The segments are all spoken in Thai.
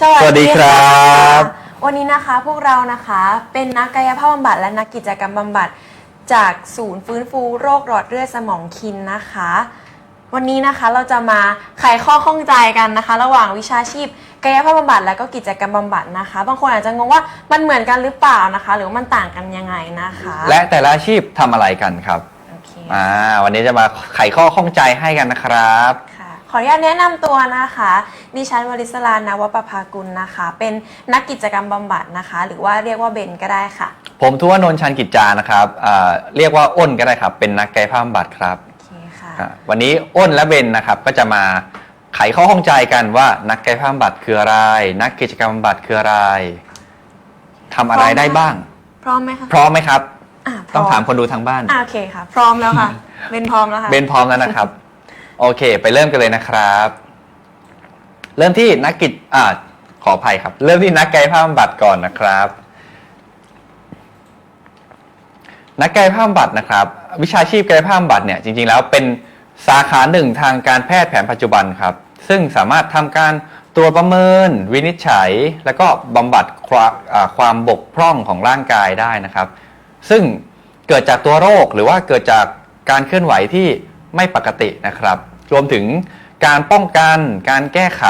สวัสวัสดีครับวันนี้นะคะพวกเรานะคะเป็นนักกายภาพบำบัดและนักกิจกรรมบำบัด จากศูนย์ฟื้นฟูโรคหลอดเลือดสมองคินนะคะ วันนี้นะคะเราจะมาไขข้อข้องใจกันนะคะ ระหว่างวิชาชีพกายภาพบำบัดและก็กิจกรรมบำบัดนะคะ บางคนอาจจะงงว่ามันเหมือนกันหรือเปล่านะคะ หรือว่ามันต่างกันยังไงนะคะและแต่ละอาชีพทำอะไรกันครับโอเค อ่าวันนี้จะมาไขข้อข้องใจให้กันนะครับค่ะ ขออนุญาตแนะนำตัวนะคะ ดิฉันวริศรานวประภากุลนะคะ เป็นนักกิจกรรมบำบัดนะคะ หรือว่าเรียกว่าเบนก็ได้ค่ะ ผมทุวนนท์ชันกิจจานะครับอ่าเรียกว่าอ้นก็ได้ครับ เป็นนักกายภาพบำบัดครับโอเคค่ะ อ่าวันนี้อ้นและเบนนะครับก็จะมาไขข้อข้องใจกันว่านักกายภาพบำบัดคืออะไร นักกิจกรรมบำบัดคืออะไรทำอะไรได้บ้าง พร้อมไหมคะพร้อมไหมครับอะพร้ต้องถามคนดูทางบ้าน อะโอเคค่ะ พร้อมแล้วค่ะ เบนพร้อมแล้วค่ะ เบนพร้อมแล้วนะครับ โอเค ไปเริ่มกันเลยนะครับ เริ่มที่นักกิจอ่าขออภัยครับ เริ่มที่นักกายภาพบำบัดก่อนนะครับ นักกายภาพบำบัดนะครับ วิชาชีพกายภาพบำบัดเนี่ยจริงๆแล้วเป็นสาขาหนึ่งทางการแพทย์แผนปัจจุบันครับ ซึ่งสามารถทำการตรวจประเมิน วินิจฉัย แล้วก็บำบัดความบกพร่องของร่างกายได้นะครับ ซึ่งเกิดจากตัวโรคหรือว่าเกิดจากการเคลื่อนไหวที่ไม่ปกตินะครับ รวมถึงการป้องกัน การแก้ไข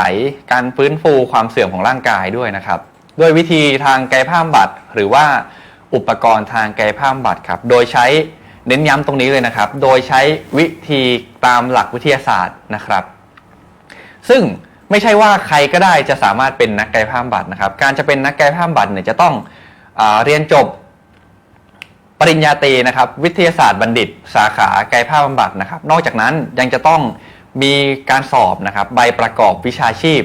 การฟื้นฟูความเสื่อมของร่างกายด้วยนะครับ ด้วยวิธีทางกายภาพบำบัดหรือว่าอุปกรณ์ทางกายภาพบำบัดครับ โดยใช้เน้นย้ำตรงนี้เลยนะครับ โดยใช้วิธีตามหลักวิทยาศาสตร์นะครับ ซึ่งไม่ใช่ว่าใครก็ได้จะสามารถเป็นนักกายภาพบำบัดนะครับ การจะเป็นนักกายภาพบำบัดเนี่ยจะต้องอเรียนจบ ปริญญาตรีนะครับวิทยาศาสตร์บัณฑิต สาขากายภาพบำบัดนะครับ นอกจากนั้นยังจะต้องมีการสอบนะครับใบประกอบวิชาชีพ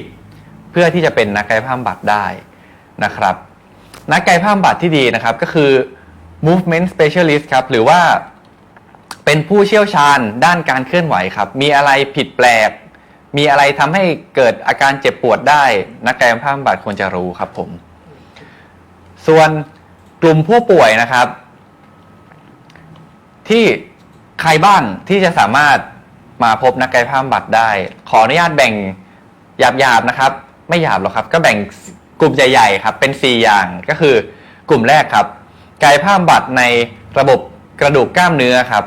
เพื่อที่จะเป็นนักกายภาพบำบัดได้นะครับ นักกายภาพบำบัดที่ดีนะครับก็คือ movement specialist ครับหรือว่าเป็นผู้เชี่ยวชาญด้านการเคลื่อนไหวครับ มีอะไรผิดแปลก มีอะไรทำให้เกิดอาการเจ็บปวดได้ นักกายภาพบำบัดควรจะรู้ครับผม ส่วนกลุ่มผู้ป่วยนะครับ ที่ใครบ้างที่จะสามารถมาพบนักกายภาพบำบัดได้ ขออนุญาตแบ่งหยาบๆนะครับ ไม่หยาบหรอกครับ ก็แบ่งกลุ่มใหญ่ๆครับเป็น 4 อย่างก็คือกลุ่มแรกครับ กายภาพบำบัดในระบบกระดูกกล้ามเนื้อครับ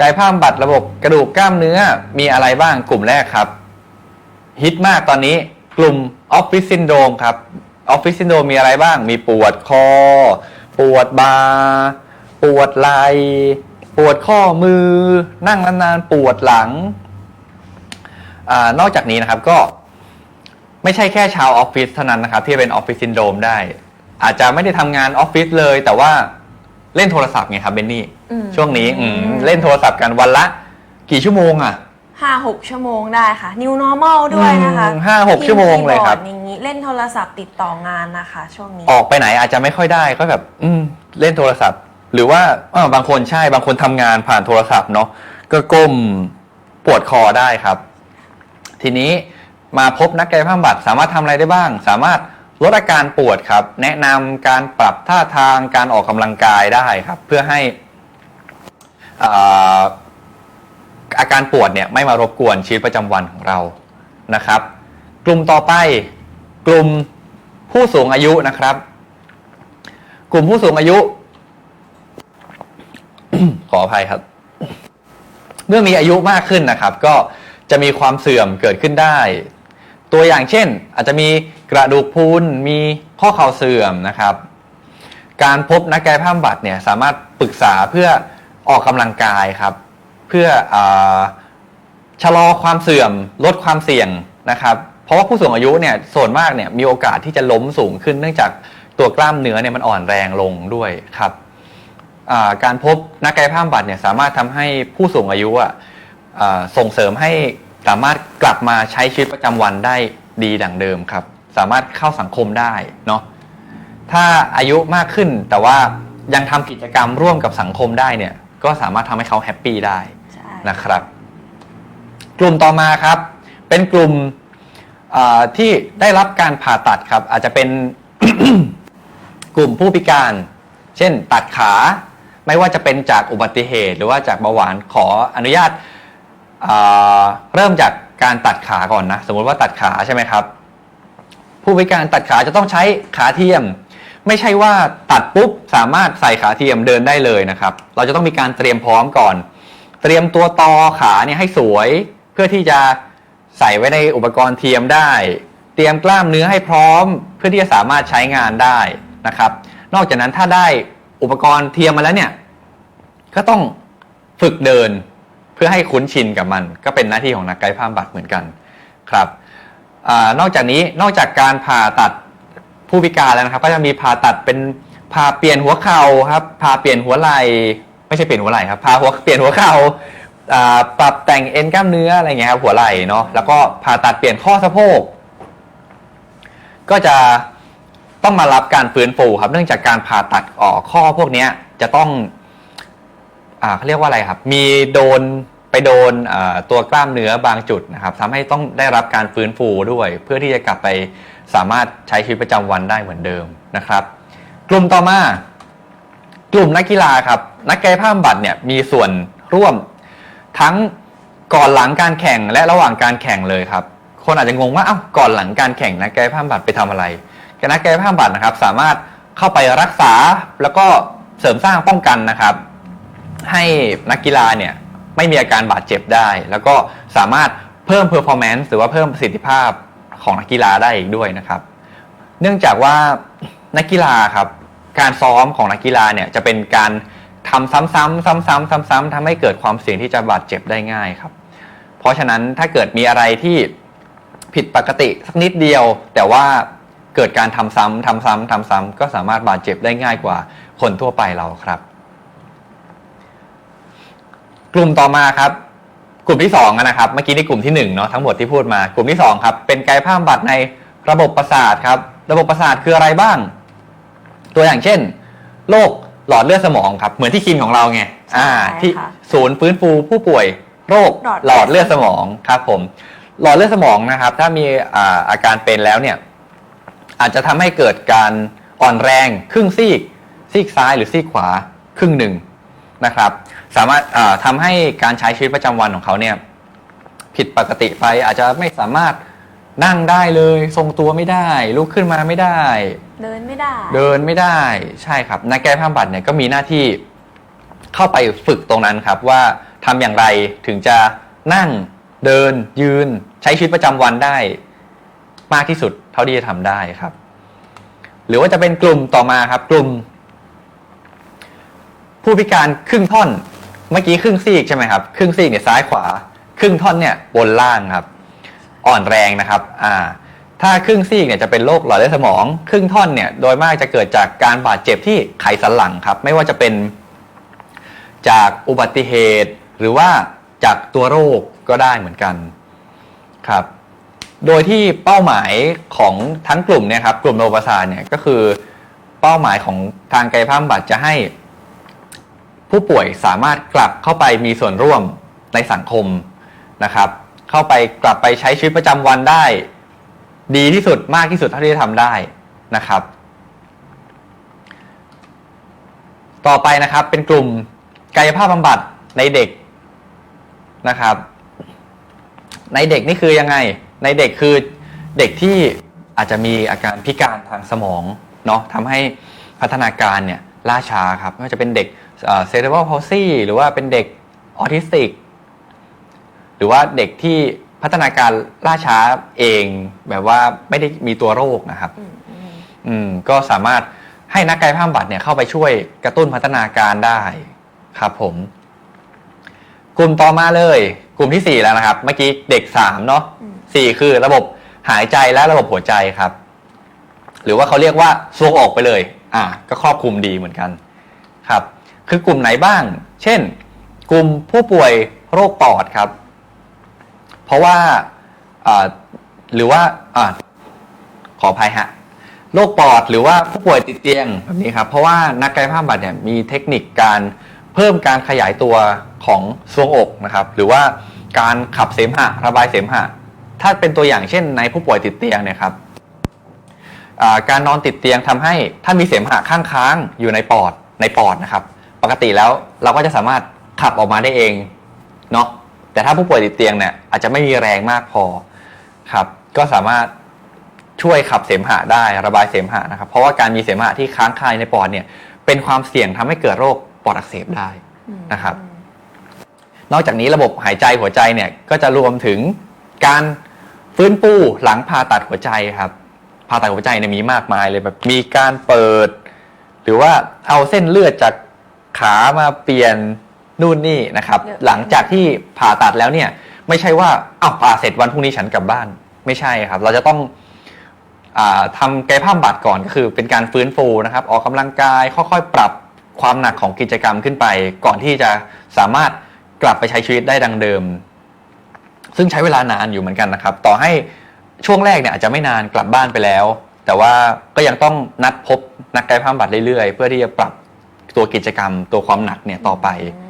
กายภาพบำบัดระบบกระดูกกล้ามเนื้อมีอะไรบ้างกลุ่มแรกครับฮิตมากตอนนี้กลุ่มออฟฟิศซินโดรมครับออฟฟิศซินโดรมมีอะไรบ้าง มีปวดคอ ปวดบาปวดไหล่ปวดข้อมือ นั่งนานๆปวดหลังอนอกจากนี้นะครับก็ไม่ใช่แค่ชาวออฟฟิศเท่านั้นนะครับที่เป็นออฟฟิศซินโดรมได้ อาจจะไม่ได้ทำงานออฟฟิศเลย แต่ว่าเล่นโทรศัพท์ไงครับเบนนี่ช่วงนี้เล่นโทรศัพท์กันวันละ กี่ชั่วโมงอะ่ะ ห้าหกชั่วโมงได้ค่ะ New Normal ด้วยนะคะห้าหกชั่วโมงเลยครับ พิมอย่างนี้เล่นโทรศัพท์ติดต่องานนะคะ ช่วงนี้ ออกไปไหนอาจจะไม่ค่อยได้ก็แบบอืเล่นโทรศัพท์ หรือว่าบางคนใช่บางคนทำงานผ่านโทรศัพท์เนาะก็ก้มปวดคอได้ครับ ทีนี้มาพบนักกายภาพบัตรสามารถทำอะไรได้บ้าง สามารถลดอาการปวดครับ แนะนำการปรับท่าทางการออกกำลังกายได้ครับ เพื่อให้อ่า อาการปวดเนี่ยไม่มารบกวนชีวิตประจำวันของเรานะครับ กลุ่มต่อไปกลุ่มผู้สูงอายุนะครับ กลุ่มผู้สูงอายุ ขออภัยครับ เมื่อมีอายุมากขึ้นนะครับ ก็จะมีความเสื่อมเกิดขึ้นได้ ตัวอย่างเช่น อาจจะมีกระดูกพรุนมีข้อเข่าเสื่อมนะครับ การพบนักกายภาพบำบัดเนี่ยสามารถปรึกษาเพื่อออกกำลังกายครับ เพื่ออชะลอความเสื่อมลดความเสี่ยงนะครับ เพราะว่าผู้สูงอายุเนี่ยส่วนมากเนี่ยมีโอกาสที่จะล้มสูงขึ้น เนื่องจากตัวกล้ามเนื้อเนี่ยมันอ่อนแรงลงด้วยครับการพบนักกายภาพบำบัดเนี่ยสามารถทำให้ผู้สูงอายุอะส่งเสริมให้สามารถกลับมาใช้ชีวิตประจำวันได้ดีดังเดิมครับ สามารถเข้าสังคมได้เนาะถ้าอายุมากขึ้นแต่ว่ายังทำกิจกรรมร่วมกับสังคมได้เนี่ยก็สามารถทำให้เขาแฮปปี้ได้ นะครับ กลุ่มต่อมาครับ เป็นกลุ่มที่ได้รับการผ่าตัดครับ อาจจะเป็นกลุ่มผู้พิการ เช่น ตัดขาไม่ว่าจะเป็นจากอุบัติเหตุ หรือว่าจากเบาหวานขออนุญาตอ่าเริ่มจากการตัดขาก่อนนะสมมติว่าตัดขาใช่ไหมครับ ผู้พิการตัดขาจะต้องใช้ขาเทียม ไม่ใช่ว่าตัดปุ๊บสามารถใส่ขาเทียมเดินได้เลยนะครับ เราจะต้องมีการเตรียมพร้อมก่อน เตรียมตัวต่อขาเนี่ยให้สวย เพื่อที่จะใส่ไว้ในอุปกรณ์เทียมได้ เตรียมกล้ามเนื้อให้พร้อม เพื่อที่จะสามารถใช้งานได้นะครับ นอกจากนั้นถ้าได้อุปกรณ์เทียมมาแล้วเนี่ยก็ต้องฝึกเดินเพื่อให้คุ้นชินกับมัน ก็เป็นหน้าที่ของนักกายภาพบำบัดเหมือนกันครับอนอกจากนี้นอกจากการผ่าตัดผู้พิการแล้วนะครับ ก็จะมีผ่าตัดเป็นผ่าเปลี่ยนหัวเข่าครับผ่าเปลี่ยนหัวไหล่ ไม่ใช่เปลี่ยนหัวไหล่ครับผ่าหัวเปลี่ยนหัวเข่าอ่าปรับแต่งเอ็นกล้ามเนื้ออะไรเงี้ยครับหัวไหล่เนาะแล้วก็ผ่าตัดเปลี่ยนข้อสะโพกก็จะต้องมารับการฟื้นฟูครับ เนื่องจากการผ่าตัดออกข้อพวกเนี้ยจะต้องอ่าเขาเรียกว่าอะไรครับ มีโดนไปโดนตัวกล้ามเนื้อบางจุดนะครับทำให้ต้องได้รับการฟื้นฟูด้วย เพื่อที่จะกลับไปสามารถใช้ชีวิตประจำวันได้เหมือนเดิมนะครับ กลุ่มต่อมา กลุ่มนักกีฬาครับ นักกายภาพบำบัดเนี่ยมีส่วนร่วมทั้งก่อนหลังการแข่งและระหว่างการแข่งเลยครับ คนอาจจะงงว่าอ้าวก่อนหลังการแข่งนักกายภาพบำบัดไปทำอะไรนักกายภาพบำบัดนะครับ สามารถเข้าไปรักษาแล้วก็เสริมสร้างป้องกันนะครับ ให้นักกีฬาเนี่ยไม่มีอาการบาดเจ็บได้ แล้วก็สามารถเพิ่ม performance หรือว่าเพิ่มประสิทธิภาพของนักกีฬาได้อีกด้วยนะครับ เนื่องจากว่านักกีฬาครับ การซ้อมของนักกีฬาเนี่ยจะเป็นการทำซ้ำๆซ้ำๆซ้ำๆทำให้เกิดความเสี่ยงที่จะบาดเจ็บได้ง่ายครับ เพราะฉะนั้นถ้าเกิดมีอะไรที่ผิดปกติสักนิดเดียว แต่ว่าเกิดการทำซ้ำทำซ้ำทำซ้ำก็สามารถบาดเจ็บได้ง่ายกว่าคนทั่วไปเราครับ กลุ่มต่อมาครับ กลุ่มที่สองนะครับเมื่อกี้ในกลุ่มที่หนึ่งเนาะทั้งหมดที่พูดมากลุ่มที่สองครับเป็นกายภาพบำบัดในระบบประสาทครับ ระบบประสาทคืออะไรบ้าง ตัวอย่างเช่นโรคหลอดเลือดสมองครับเหมือนที่คินของเราไงอ่าใช่ที่ค่ะศูนย์ฟื้นฟูผู้ป่วยโรคหลอดหลอดเลือดสมองครับผม หลอดเลือดสมองนะครับ ถ้ามีอ่าอาการเป็นแล้วเนี่ยอาจจะทำให้เกิดการอ่อนแรงครึ่งซีก ซีกซ้ายหรือซีกขวาครึ่งหนึ่งนะครับ สามารถอ่าทำให้การใช้ชีวิตประจำวันของเขาเนี่ยผิดปกติไปอาจจะไม่สามารถ นั่งได้เลย ทรงตัวไม่ได้ ลุกขึ้นมาไม่ได้ เดินไม่ได้เดินไม่ได้ใช่ครับ นักกายภาพบำบัดเนี่ยก็มีหน้าที่เข้าไปฝึกตรงนั้นครับ ว่าทำอย่างไรถึงจะนั่งเดินยืนใช้ชีวิตประจำวันได้ มากที่สุดเท่าที่จะทำได้ครับ หรือว่าจะเป็นกลุ่มต่อมาครับกลุ่ม ผู้พิการครึ่งท่อน เมื่อกี้ครึ่งซีกใช่ไหมครับ ครึ่งซีกเนี่ยซ้ายขวา ครึ่งท่อนเนี่ยบนล่างครับ อ่อนแรงนะครับอ่าถ้าครึ่งซีกเนี่ยจะเป็นโรคหลอดเลือดสมอง ครึ่งท่อนเนี่ยโดยมากจะเกิดจากการบาดเจ็บที่ไขสันหลังครับ ไม่ว่าจะเป็นจากอุบัติเหตุ หรือว่าจากตัวโรคก็ได้เหมือนกันครับ โดยที่เป้าหมายของทั้งกลุ่มเนี่ยครับกลุ่มโรคประสาทเนี่ยก็คือเป้าหมายของทางกายภาพบำบัดจะให้ ผู้ป่วยสามารถกลับเข้าไปมีส่วนร่วมในสังคมนะครับ เข้าไปกลับไปใช้ชีวิตประจำวันได้ ดีที่สุดมากที่สุดเท่าที่จะทำได้นะครับ ต่อไปนะครับเป็นกลุ่มกายภาพบำบัดในเด็กนะครับ ในเด็กนี่คือยังไง ในเด็กคือเด็กที่อาจจะมีอาการพิการทางสมองเนาะทำให้พัฒนาการเนี่ยล่าช้าครับไม่ว่าจะเป็นเด็กเซเร b ร a l พ a l ซีหรือว่าเป็นเด็กออทิสติก หรือว่าเด็กที่พัฒนาการล่าช้าเองแบบว่าไม่ได้มีตัวโรคนะครับอืมอืมอืมก็สามารถให้นักกายภาพบำบัดเนี่ยเข้าไปช่วยกระตุ้นพัฒนาการได้ครับผม กลุ่มต่อมาเลย กลุ่มที่4แล้วนะครับ เมื่อกี้เด็ก3เนาะอืมสี่คือระบบหายใจและระบบหัวใจครับ หรือว่าเขาเรียกว่าซวงอกไปเลย อ่า ก็ครอบคลุมดีเหมือนกัน ครับ คือกลุ่มไหนบ้าง เช่น กลุ่มผู้ป่วยโรคปอดครับ เพราะว่าหรือว่าอขออภัยฮะโรคปอดหรือว่าผู้ป่วยติดเตียงแบบนี้ครับเพราะว่านักกายภาพบำบัดเนี่ยมีเทคนิคการเพิ่มการขยายตัวของทรวงอกนะครับ หรือว่าการขับเสมหะระบายเสมหะ ถ้าเป็นตัวอย่างเช่น ในผู้ป่วยติดเตียงเนี่ยครับการนอนติดเตียงทำให้ถ้ามีเสมหะข้างค้างอยู่ในปอดในปอดนะครับ ปกติแล้วเราก็จะสามารถขับออกมาได้เอง แต่ถ้าผู้ป่วยติดเตียงเนี่ยอาจจะไม่มีแรงมากพอครับ ก็สามารถช่วยขับเสมหะได้ระบายเสมหะนะครับ เพราะว่าการมีเสมหะที่ค้างคายในปอดเนี่ยเป็นความเสี่ยงทำให้เกิดโรคปอดอักเสบได้นะครับ นอกจากนี้ระบบหายใจหัวใจเนี่ยก็จะรวมถึงการฟื้นฟูหลังผ่าตัดหัวใจครับผ่าตัดหัวใจเนี่ยมีมากมายเลยแบบมีการเปิด หรือว่าเอาเส้นเลือดจากขามาเปลี่ยน นู่นนี่นะครับเยอะหลังจากที่ผ่าตัดแล้วเนี่ย ไม่ใช่ว่าอ้าวผ่าเสร็จวันพรุ่งนี้ฉันกลับบ้าน ไม่ใช่ครับ เราจะต้องอาทำกายภาพบำบัดก่อนก็คือ เป็นการฟื้นฟูนะครับ ออกกำลังกายค่อยๆ ปรับความหนักของกิจกรรมขึ้นไป ก่อนที่จะสามารถกลับไปใช้ชีวิตได้ดังเดิม ซึ่งใช้เวลานานอยู่เหมือนกันนะครับ ต่อให้ช่วงแรกเนี่ยอาจจะไม่นานกลับบ้านไปแล้ว แต่ว่าก็ยังต้องนัดพบนักกายภาพบำบัดเรื่อยๆ เพื่อที่จะปรับตัวกิจกรรมตัวความหนักเนี่ยต่อไปอืม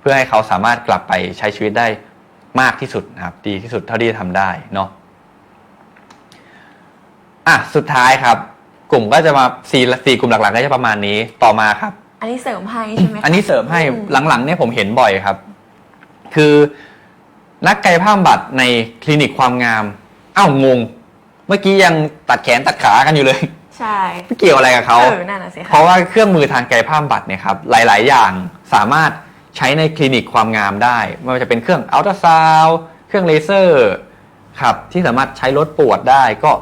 เพื่อให้เขาสามารถกลับไปใช้ชีวิตได้มากที่สุดนะครับ ดีที่สุดเท่าที่จะทำได้เนาะอะสุดท้ายครับ กลุ่มก็จะมาสี่สี่กลุ่มหลักๆก็จะประมาณนี้ต่อมาครับ อันนี้เสริมให้ใช่ไหมคะ อันนี้เสริมให้อืม หลังๆเนี่ยผมเห็นบ่อยครับ คือนักกายภาพบำบัดในคลินิกความงาม อ้าวงง เมื่อกี้ยังตัดแขนตัดขากันอยู่เลย ใช่ไม่เกี่ยวอะไรกับเขา เออนั่นน่ะสิเพคะราะว่าเครื่องมือทางกายภาพบำบัดเนี่ยครับหลาย ๆ อย่างสามารถ ใช้ในคลินิกความงามได้ ไม่ว่าจะเป็นเครื่องอัลตราซาวเครื่องเลเซอร์ครับที่สามารถใช้ลดปวดได้ก็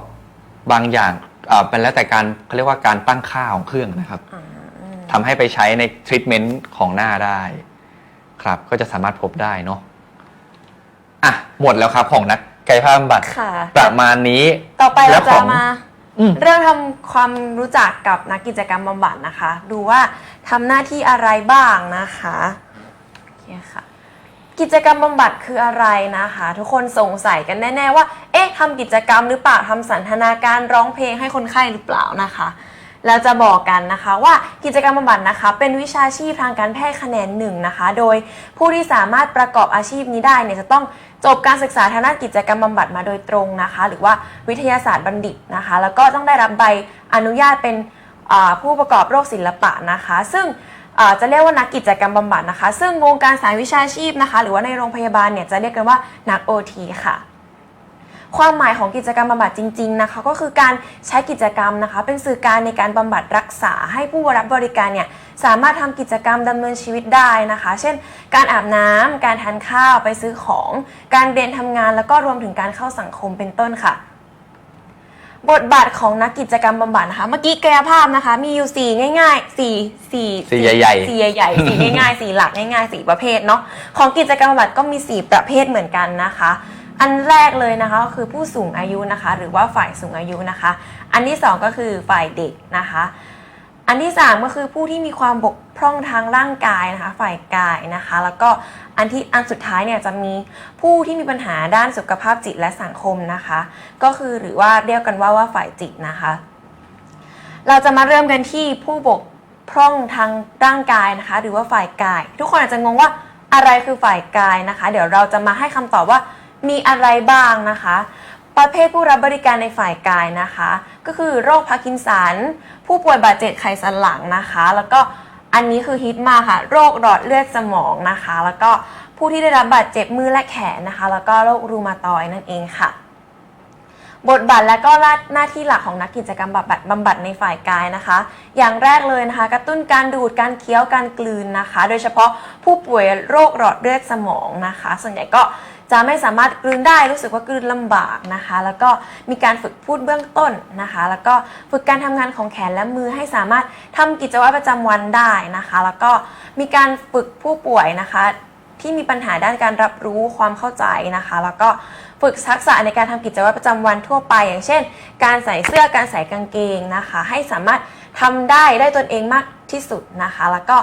บางอย่างเอ่อเป็นแล้วแต่การเขาเรียกว่าการตั้งค่าของเครื่องนะครับอ่าทำให้ไปใช้ในทรีทเมนต์ของหน้าได้ ครับก็จะสามารถพบได้เนาะอะหมดแล้วครับของนักกายภาพบำบัดค่ะประมาณนี้ ต่อไปแล้เราวจะของมาอืมเริ่มทำความรู้จักกับนักกิจกรรมบำบัดนะคะ ดูว่าทำหน้าที่อะไรบ้างนะคะ โอเคค่ะ กิจกรรมบำบัดคืออะไรนะคะ ทุกคนสงสัยกันแน่ ๆ ว่า เอ๊ะทำกิจกรรมหรือเปล่าทำสันทนาการร้องเพลงให้คนไข้หรือเปล่านะคะแล้วจะบอกกันนะคะว่ากิจกรรมบำบัดนะคะ เป็นวิชาชีพทางการแพทย์แขนงหนึ่งนะคะ โดยผู้ที่สามารถประกอบอาชีพนี้ได้เนี่ยจะต้องจบการศึกษาทางด้านกิจกรรมบำบัดมาโดยตรงนะคะ หรือว่าวิทยาศาสตร์บัณฑิตนะคะ แล้วก็ต้องได้รับใบอนุญาตเป็นผู้ประกอบโรคศิลปะนะคะ ซึ่ง จะเรียกว่านักกิจกรรมบำบัดนะคะ ซึ่งวงการสายวิชาชีพนะคะ หรือว่าในโรงพยาบาลเนี่ยจะเรียกกันว่านัก OT ค่ะความหมายของกิจกรรมบำบัดจริงๆนะคะก็คือการใช้กิจกรรมนะคะ เป็นสื่อการในการบำบัดรักษาให้ผู้รับบริการเนี่ยสามารถทำกิจกรรมดำเนินชีวิตได้นะคะ เช่น การอาบน้ำการทานข้าวไปซื้อของ การเรียนทำงาน แล้วก็รวมถึงการเข้าสังคมเป็นต้นค่ะ บทบาทของนักกิจกรรมบำบัดนะคะ เมื่อกี้กายภาพนะคะ มีอยู่สี่ง่ายๆสี่สี่สี่ใหญ่ๆ สี่ใหญ่ๆสี่ง่ายๆสี่หลักง่ายๆสี่ประเภทเนาะของกิจกรรมบำบัดก็มีสี่ประเภทเหมือนกันนะคะ อันแรกเลยนะคะก็คือผู้สูงอายุนะคะ หรือว่าฝ่ายสูงอายุนะคะ อันที่สองก็คือฝ่ายเด็กนะคะ อันที่สามก็คือผู้ที่มีความบกพร่องทางร่างกายนะคะฝ่ายกายนะคะ แล้วก็อันที่อันสุดท้ายเนี่ยจะมีผู้ที่มีปัญหาด้านสุขภาพจิตและสังคมนะคะ ก็คือหรือว่าเรียกกันว่าว่าฝ่ายจิตนะคะ เราจะมาเริ่มกันที่ผู้บกพร่องทางร่างกายนะคะ หรือว่าฝ่ายกาย ทุกคนอาจจะงงว่าอะไรคือฝ่ายกายนะคะ เดี๋ยวเราจะมาให้คำตอบว่ามีอะไรบ้างนะคะ ประเภทผู้รับบริการในฝ่ายกายนะคะ ก็คือโรคพาร์กินสัน ผู้ป่วยบาดเจ็บไขสันหลังนะคะ แล้วก็อันนี้คือฮิตมากค่ะ โรคหลอดเลือดสมองนะคะ แล้วก็ผู้ที่ได้รับบาดเจ็บมือและแขนนะคะ แล้วก็โรครูมาตอยนั่นเองค่ะ บทบาทและก็หน้าที่หลักของนักกิจกรรมบำบัดบำบัดในฝ่ายกายนะคะ อย่างแรกเลยนะคะ กระตุ้นการดูดการเคี้ยวการกลืนนะคะ โดยเฉพาะผู้ป่วยโรคหลอดเลือดสมองนะคะ ส่วนใหญ่ก็ จะไม่สามารถกลืนได้รู้สึกว่ากลืนลำบากนะคะ แล้วก็มีการฝึกพูดเบื้องต้นนะคะ แล้วก็ฝึกการทำงานของแขนและมือให้สามารถทำกิจวัตรประจำวันได้นะคะ แล้วก็มีการฝึกผู้ป่วยนะคะที่มีปัญหาด้านการรับรู้ความเข้าใจนะคะ แล้วก็ฝึกทักษะในการทำกิจวัตรประจำวันทั่วไป อย่างเช่น การใส่เสื้อการใส่กางเกงนะคะ ให้สามารถทำได้ได้ตนเองมากที่สุดนะคะ แล้วก็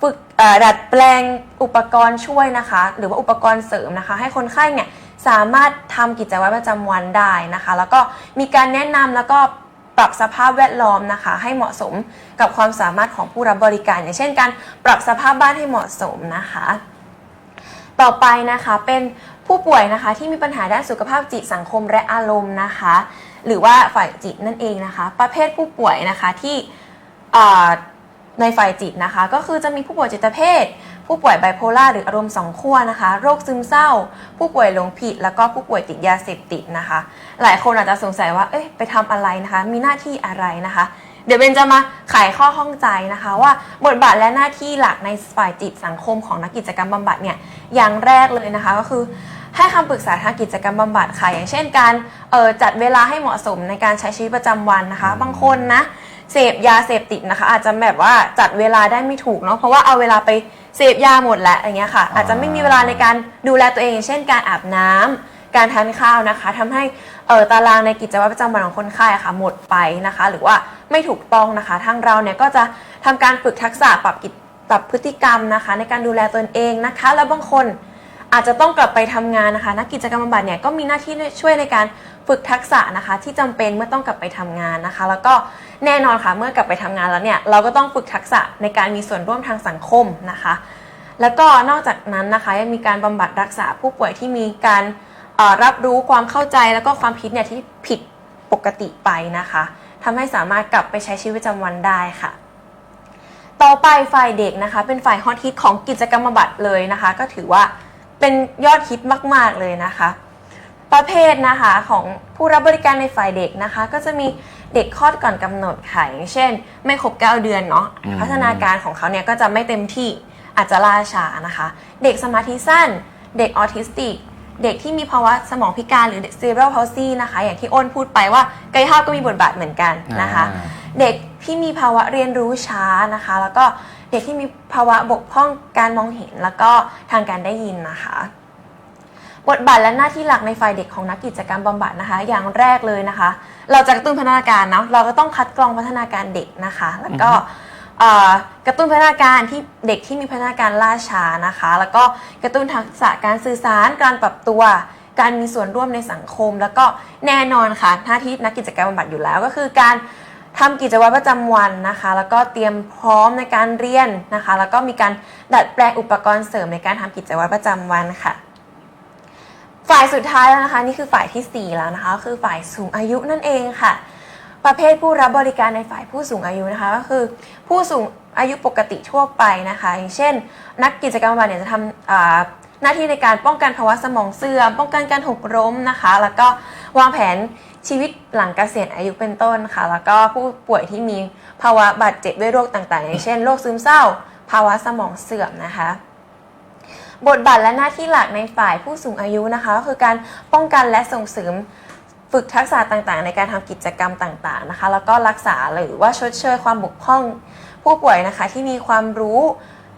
ฝึกดัดแปลงอุปกรณ์ช่วยนะคะ หรือว่าอุปกรณ์เสริมนะคะ ให้คนไข้เนี่ยสามารถทำกิจวัตรประจำวันได้นะคะ แล้วก็มีการแนะนำแล้วก็ปรับสภาพแวดล้อมนะคะ ให้เหมาะสมกับความสามารถของผู้รับบริการ อย่างเช่น การปรับสภาพบ้านให้เหมาะสมนะคะ ต่อไปนะคะเป็นผู้ป่วยนะคะที่มีปัญหาด้านสุขภาพจิตสังคมและอารมณ์นะคะ หรือว่าฝ่ายจิตนั่นเองนะคะ ประเภทผู้ป่วยนะคะที่ ในฝ่ายจิตนะคะ ก็คือจะมีผู้ป่วยจิตเภท ผู้ป่วยไบโพล่าหรืออารมณ์สองขั้วนะคะ โรคซึมเศร้า ผู้ป่วยหลงผิด แล้วก็ผู้ป่วยติดยาเสพติดนะคะ หลายคนอาจจะสงสัยว่า เอ้ยไปทำอะไรนะคะ มีหน้าที่อะไรนะคะ เดี๋ยวเบนจะมาไขข้อข้องใจนะคะ ว่าบทบาทและหน้าที่หลักในฝ่ายจิตสังคมของนักกิจกรรมบำบัดเนี่ย อย่างแรกเลยนะคะก็คือให้คำปรึกษาทางกิจกรรมบำบัดค่ะ อย่างเช่นการออจัดเวลาให้เหมาะสมในการใช้ชีวิตประจำวันนะคะ บางคนนะ เสพยาเสพติดนะคะ อาจจะแบบว่าจัดเวลาได้ไม่ถูกเนาะเพราะว่าเอาเวลาไปเสพยาหมดแล้วอย่างเงี้ยค่ะ อาจจะไม่มีเวลาในการดูแลตัวเองอย่างเช่นการอาบน้ำการทานข้าวนะคะทำให้เออตารางในกิจวัตรประจำวันของคนไข้อะค่ะ หมดไปนะคะ หรือว่าไม่ถูกต้องนะคะ ทางเราเนี่ยก็จะทำการฝึกทักษะปรับกิจปรับพฤติกรรมนะคะ ในการดูแลตนเองนะคะ แล้วบางคนอาจจะต้องกลับไปทำงานนะคะ นักกิจกรรมบำบัดเนี่ยก็มีหน้าที่ช่วยในการ ฝึกทักษะนะคะ ที่จำเป็นเมื่อต้องกลับไปทำงานนะคะ แล้วก็แน่นอนค่ะเมื่อกลับไปทำงานแล้วเนี่ยเราก็ต้องฝึกทักษะในการมีส่วนร่วมทางสังคมนะคะ แล้วก็นอกจากนั้นนะคะยังมีการบำบัดรักษาผู้ป่วยที่มีการรับรู้ความเข้าใจแล้วก็ความคิดเนี่ยที่ผิดปกติไปนะคะทำให้สามารถกลับไปใช้ชีวิตประจำวันได้ค่ะต่อไปฝ่ายเด็กนะคะ เป็นฝ่ายฮอตฮิตของกิจกรรมบำบัดเลยนะคะ ก็ถือว่าเป็นยอดฮิตมาก ๆ เลยนะคะ ประเภทนะคะของผู้รับบริการในฝ่ายเด็กนะคะ ก็จะมีเด็กคลอดก่อนกำหนดค่ะอย่างเช่น ไม่ครบ 9 เดือนเนาะอืมพัฒนาการของเขาเนี่ยก็จะไม่เต็มที่อาจจะล่าช้านะคะ เด็กสมาธิสั้น เด็กออทิสติก เด็กที่มีภาวะสมองพิการหรือ cerebral palsy นะคะ อย่างที่อ้นพูดไปว่ากายภาพก็มีบทบาทเหมือนกันนะคะอ่าเด็กที่มีภาวะเรียนรู้ช้านะคะ แล้วก็เด็กที่มีภาวะบกพร่องการมองเห็นแล้วก็ทางการได้ยินนะคะ บทบาทและหน้าที่หลักในฝ่ายเด็กของนักกิจกรรมบำบัดนะคะ อย่างแรกเลยนะคะ เราจะกระตุ้นพัฒนาการเนาะเราก็ต้องคัดกรองพัฒนาการเด็กนะคะ แล้วก็เอ่อกระตุ้นพัฒนาการที่เด็กที่มีพัฒนาการล่าช้านะคะ แล้วก็กระตุ้นทักษะการสื่อสารการปรับตัวการมีส่วนร่วมในสังคม แล้วก็แน่นอนค่ะหน้าที่นักกิจกรรมบำบัดอยู่แล้วก็คือการทำกิจวัตรประจำวันนะคะ แล้วก็เตรียมพร้อมในการเรียนนะคะ แล้วก็มีการดัดแปลงอุปกรณ์เสริมในการทำกิจวัตรประจำวันค่ะ ฝ่ายสุดท้ายแล้วนะคะ นี่คือฝ่ายทีสี่ 4 แล้วนะคะ คือฝ่ายสูงอายุนั่นเองค่ะ ประเภทผู้รับบริการในฝ่ายผู้สูงอายุนะคะ ก็คือผู้สูงอายุปกติทั่วไปนะคะ อย่างเช่น นักกิจกรรมบำบัดเนี่ยจะทำหน้าที่ในการป้องกันภาวะสมองเสื่อมป้องกันการหกล้มนะคะ แล้วก็วางแผนชีวิตหลังเกษียณอายุเป็นต้นค่ะ แล้วก็ผู้ป่วยที่มีภาวะบาดเจ็บด้วยโรคต่างๆ อย่างเช่นโรคซึมเศร้า ภาวะสมองเสื่อมนะคะ บทบาทและหน้าที่หลักในฝ่ายผู้สูงอายุนะคะก็คือการป้องกันและส่งเสริมฝึกทักษะต่างๆ ในการทำกิจกรรมต่างๆนะคะ แล้วก็รักษาหรือว่าชดเชยความบกพร่องผู้ป่วยนะคะที่มีความรู้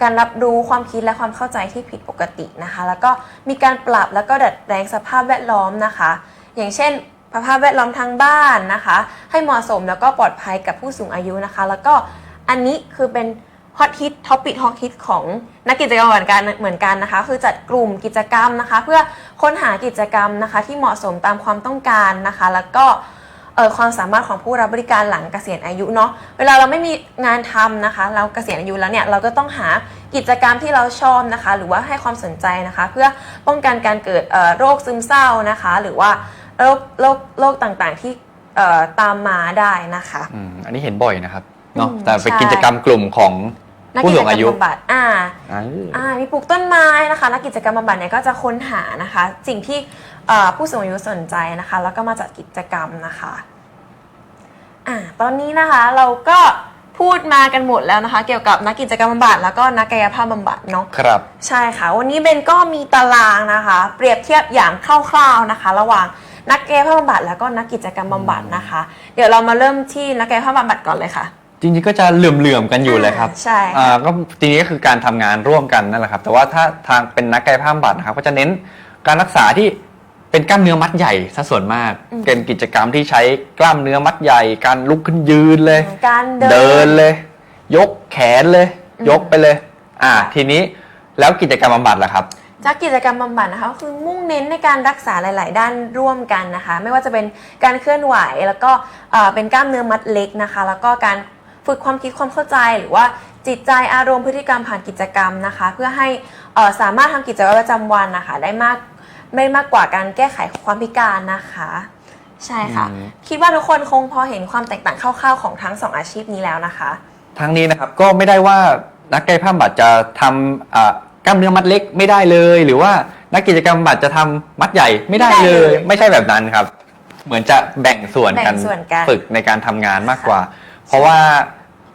การรับรู้ความคิดและความเข้าใจที่ผิดปกตินะคะ แล้วก็มีการปรับแล้วก็ดัดแปลงสภาพแวดล้อมนะคะ อย่างเช่นสภาพแวดล้อมทางบ้านนะคะ ให้เหมาะสมแล้วก็ปลอดภัยกับผู้สูงอายุนะคะ แล้วก็อันนี้คือเป็น ฮอตฮิตท็อปิกฮอตฮิตของนักกิจกรรมเหมือนกันเหมือนกันนะคะ คือจัดกลุ่มกิจกรรมนะคะ เพื่อค้นหากิจกรรมนะคะ ที่เหมาะสมตามความต้องการนะคะ แล้วก็เออความสามารถของผู้รับบริการหลังเกษียณอายุเนาะเวลาเราไม่มีงานทำนะคะ เราเกษียณอายุแล้วเนี่ยเราก็ต้องหากิจกรรมที่เราชอบนะคะ หรือว่าให้ความสนใจนะคะ เพื่อป้องกันการเกิดโรคซึมเศร้านะคะ หรือว่าโรคโรคโรคต่างๆที่ตามมาได้นะคะอันนี้เห็นบ่อยนะครับ เนาะอืมแต่เป็นใช่กิจกรรมกลุ่มของนักผู้กิจสูกงรรอายุมบำบัดอ่าอ่าอ่ามีปลูกต้นไม้นะคะนักกิจกรรมบำบัดเนี่ยก็จะค้นหานะคะ สิ่งที่เอ่อผู้สูงอายุสนใจนะคะ แล้วก็มาจัดกิจกรรมนะคะอ่าตอนนี้นะคะเราก็พูดมากันหมดแล้วนะคะ เกี่ยวกับนักกิจกรรมบำบัดแล้วก็นักกายภาพบำบัดเนาะครับ ใช่ค่ะ วันนี้เบนก็มีตารางนะคะ เปรียบเทียบอย่างคร่าวๆนะคะ ระหว่างนักกายภาพบำบัดแล้วก็นักกิจกรรมบำบัดนะคะ เดี๋ยวเรามาเริ่มที่นักกายภาพบำบัดก่อนเลยค่ะ จริงๆก็จะเหลื่อมๆกันอยู่เลยครับอ่าใช่ค่ะ อ่าก็จริงๆก็คือการทำงานร่วมกันนั่นแหละครับ แต่ว่าถ้าทางเป็นนักกายภาพบำบัดนะครับ ก็จะเน้นการรักษาที่เป็นกล้ามเนื้อมัดใหญ่ซะส่วนมาก อืม เป็นกิจกรรมที่ใช้กล้ามเนื้อมัดใหญ่ การลุกขึ้นยืนเลย การเดิเดินเลย ยกแขนเลย อืม ยกไปเลย อ่าค่ะทีนี้แล้วกิจกรรมบำบัดล่ะครับ จากกิจกรรมบำบัดนะคะก็คือมุ่งเน้นในการรักษาหลาย ๆ ด้านร่วมกันนะคะ ไม่ว่าจะเป็นการเคลื่อนไหวแล้วก็เอ่อเป็นกล้ามเนื้อมัดเล็กนะคะ แล้วก็การ ฝึกความคิดความเข้าใจหรือว่าจิตใจอารมณ์พฤติกรรมผ่านกิจกรรมนะคะ เพื่อให้เอ่อสามารถทำกิจวัตรประจำวันนะคะ ได้มากไม่มากกว่าการแก้ไขความพิการนะคะ ใช่ค่ะอืมคิดว่าทุกคนคงพอเห็นความแตกต่างคร่าวๆของทั้งสองอาชีพนี้แล้วนะคะ ทั้งนี้นะครับก็ไม่ได้ว่านักกายภาพบำบัดจะทำอ่ากล้ามเนื้อมัดเล็กไม่ได้เลย หรือว่านักกิจกรรมบำบัดจะทำมัดใหญ่ไม่ได้ไม่ได้เลเลยยไม่ใช่แบบนั้นครับ เหมือนจะแบ่งส่วนกันแบ่งส่วนกันฝึกในการทำงานมากกว่า เพราะว่า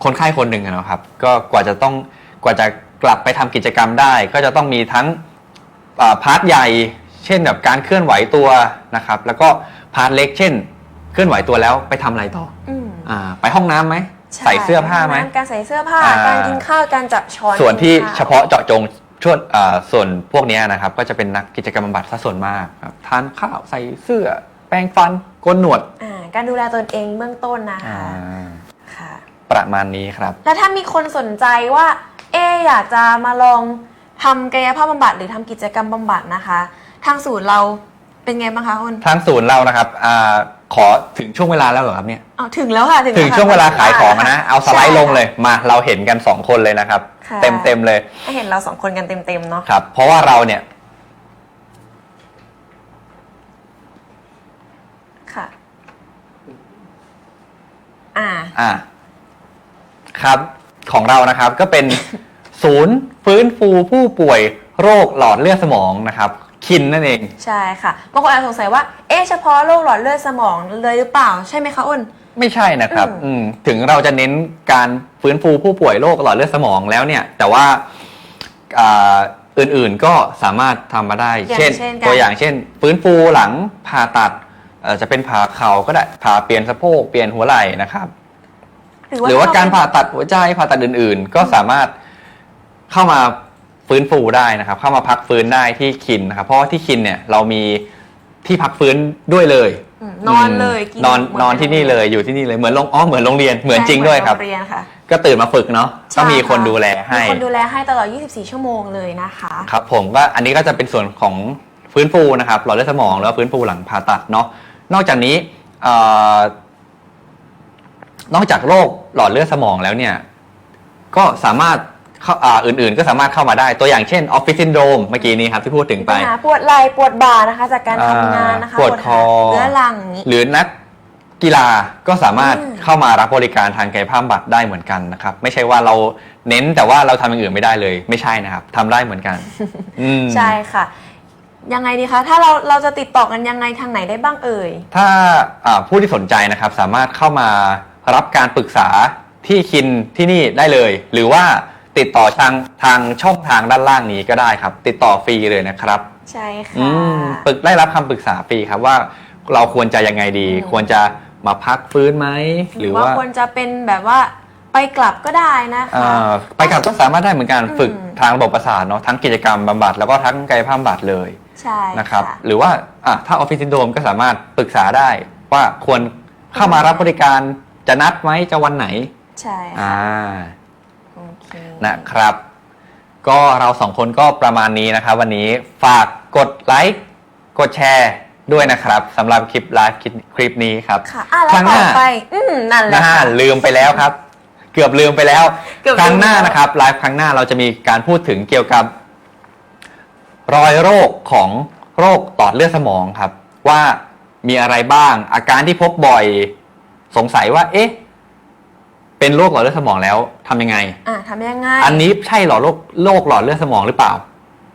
คนไข้คนหนึ่งอะเนาะครับ ก็กว่าจะต้องกว่าจะกลับไปทำกิจกรรมได้ ก็จะต้องมีทั้งอ่าพาร์ทใหญ่ เช่นแบบการเคลื่อนไหวตัวนะครับ แล้วก็พาร์ทเล็ก เช่น เคลื่อนไหวตัวแล้วไปทำอะไรต่ออืมอ่าไปห้องน้ำไหมช่ใส่เสื้อผ้าไหมการใส่เสื้อผ้าอ่าการกินข้าวการจับช้อนส่วนที่กิข้เฉพาะเจาะจงช่วงอ่าส่วนพวกเนี้ยนะครับ ก็จะเป็นนักกิจกรรมบำบัดซะส่วนมากครับทานข้าวใส่เสื้อ แปรงฟันโกนหนวดอ่าการดูแลตนเองเบื้องต้นนะอ่าคะ ค่ะ ประมาณนี้ครับ แล้วถ้ามีคนสนใจว่าเอออยากจะมาลองทำกายภาพบำบัดหรือทำกิจกรรมบำบัดนะคะ ทางศูนย์เราเป็นไงบ้างคะคุณทางศูนย์เรานะครับอาขอถึงช่วงเวลาแล้วเหรอครับเนี่ย อ๋อถึงแล้วค่ะถึงถึงแค่ะช่วงเวลาขายของอะนะ เอาสไลด์ใช่ลงเลย มาเราเห็นกันสองคนเลยนะครับ ค่ะเต็มเต็มๆเลย ให้เห็นเราสองคนกันเต็มๆเนาะ ครับ เพราะว่าเราเนี่ย ค่ะ อ่า อ่า ครับ ของเรานะครับก็เป็น ศูนย์ฟื้นฟูผู้ป่วยโรคหลอดเลือดสมองนะครับ คินนั่นเอง ใช่ค่ะบางคนอาจสงสัยว่า เอ๊ะเฉพาะโรคหลอดเลือดสมองเลยหรือเปล่า ใช่ไหมคะอ้น ไม่ใช่นะครับ อืมอืมถึงเราจะเน้นการฟื้นฟูผู้ป่วยโรคหลอดเลือดสมองแล้วเนี่ย แต่ว่าอ่าอื่นๆก็สามารถทำมาได้ อย่างเช่นเช่นการ ตัวอย่างเช่น ฟื้นฟูหลังผ่าตัดเอ่อจะเป็นผ่าเข่าก็ได้ผ่าเปลี่ยนสะโพกเปลี่ยนหัวไหล่นะครับ หรือว่าการผ่าตัดหัวใจผ่าตัดอื่น ๆ ก็สามารถเข้ามาฟื้นฟูได้นะครับ เข้ามาพักฟื้นได้ที่คินนะครับ เพราะว่าที่คินเนี่ยเรามีที่พักฟื้นด้วยเลยอืมนอนเลยกินอนเหมืนอนที่นี่เลยอยู่ที่นี่เลยเหมือนโรงอ๋อเหมือนโรงเรียนเหมือนจริงด้วยครับใช่เหมือนโงเรียนค่ะก็ตื่นมาฝึกเนาะต้องมีคนดูแลให้มีคนดูแลให้ตลอด 24 ชั่วโมงเลยนะคะครับผมก็อันนี้ก็จะเป็นส่วนของฟื้นฟูนะครับหลอดเลือดสมองแล้วฟื้นฟูหลังผ่าตัดเนาะ นอกจากนี้เอ่อนอกจากโรคหลอดเลือดสมองแล้วเนี่ย ก็สามารถเข้าอ่าอื่นๆ ก็สามารถเข้ามาได้ตัวอย่างเช่นออฟฟิศซินโดรมเมื่อกี้นี้ครับที่พูดถึงไปปัญหาปวดไหล่ปวดบ่านะคะ จากการทำงานนะคะอ่าปวดคอเรื้อรังอย่างนี้หรือนักกีฬาก็สามารถอืมเข้ามารับบริการทางกายภาพบำบัดได้เหมือนกันนะครับ ไม่ใช่ว่าเราเน้นแต่ว่าเราทำอย่างอื่นไม่ได้เลย ไม่ใช่นะครับทำได้เหมือนกันอืมใช่ค่ะ ยังไงดีคะ ถ้าเราเราจะติดต่อกันยังไงทางไหนได้บ้างเอ่ย ถ้าอ่าผู้ที่สนใจนะครับสามารถเข้ามารับการปรึกษาที่คินที่นี่ได้เลย หรือว่าติดต่อทางทางช่องทางด้านล่างนี้ก็ได้ครับ ติดต่อฟรีเลยนะครับใช่อืค่ะ มปรึกได้รับคำปรึกษาฟรีครับว่าเราควรจะยังไงดี อืม ควรจะมาพักฟื้นไหมหรือว่าควรจะเป็นแบบว่าไปกลับก็ได้นะคะอ่าไปกลับก็สามารถได้เหมือนกันอืม ฝึกทางระบบประสาทเนาะทั้งกิจกรรมบำบัดแล้วก็ทั้งกายภาพบำบัดเลย ใช่นะครับค่ะหรือว่าอะถ้าออฟฟิศซินโดรมก็สามารถปรึกษาได้ว่าควรเข้ามารับบริการจะนัดไหมจะวันไหน ใช่ค่ะอ่าโอเคนะครับ ก็เราสองคนก็ประมาณนี้นะครับ วันนี้ฝากกดไลค์กดแชร์ด้วยนะครับสำหรับคลิปไลฟ์คลิปนี้ครับค่ะอะแล้วครั้งหต่อน้าไปอืมนั่นแหละนะฮะค่ะลืมไปแล้วครับ เกือบลืมไปแล้วเกือบลืมครั้งหน้าแล้วนะครับไลฟ์ครั้งหน้าเราจะมีการพูดถึงเกี่ยวกับ รอยโรคของโรคตอดเลือดสมองครับ ว่ามีอะไรบ้าง อาการที่พบบ่อย สงสัยว่า เอ๊ะ เป็นโรคหลอดเลือดสมองแล้วทำยังไง อะทำยังไงอันนี้ใช่หรอโรคโรคหลอดเลือดสมองหรือเปล่า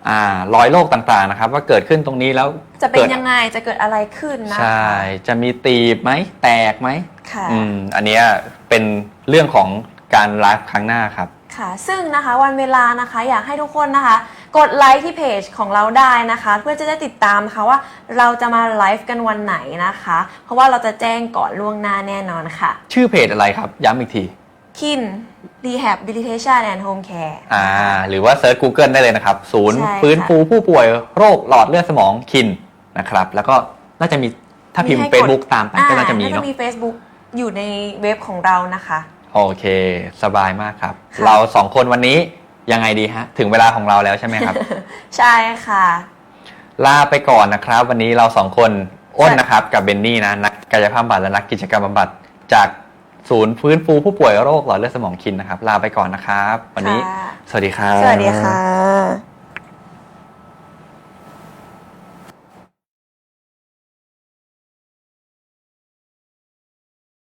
อ่ารอยโรคต่างๆนะครับ ว่าเกิดขึ้นตรงนี้แล้วจะเป็นกิดยังไงจะเกิดอะไรขึ้นนะคะใช่ จะมีตีบไหมแตกไหมค่ะ อืมอันเนี้ยเป็นเรื่องของการไลฟ์ครั้งหน้าครับ ค่ะ ซึ่งนะคะวันเวลานะคะอยากให้ทุกคนนะคะ กดไลค์ที่เพจของเราได้นะคะ เพื่อจะได้ติดตามค่ะว่าเราจะมาไลฟ์กันวันไหนนะคะ เพราะว่าเราจะแจ้งก่อนล่วงหน้าแน่นอนค่ะ ชื่อเพจอะไรครับ ย้ำอีกที คิน Rehabilitation and Home Care อ่า หรือว่าเซิร์ช Google ได้เลยนะครับ ศูนย์ใช่ค่ะ ฟื้นฟูผู้ป่วยโรคหลอดเลือดสมองคินนะครับ แล้วก็น่าจะมีถ้าพิมพ์ให้กด Facebook ตามไปก็น่าจะมีอ่เนาะจะมี Facebook อยู่ในเว็บของเรานะคะ โอเค สบายมากครับ ค่ะ เราสองคนวันนี้ยังไงดีฮะ ถึงเวลาของเราแล้วใช่ไหมครับ ใช่ค่ะ ลาไปก่อนนะครับ วันนี้เราสองคนอ้นนะครับ กับเบนนี่นะนักกายภาพบำบัดและนักกิจกรรมบำบัดจากศูนย์ฟื้นฟูผู้ป่วยโรคหลอดเลือดสมองคินนะครับ ลาไปก่อนนะครับ วันนี้ ค่ะ สวัสดีครับ สวัสดีค่ะ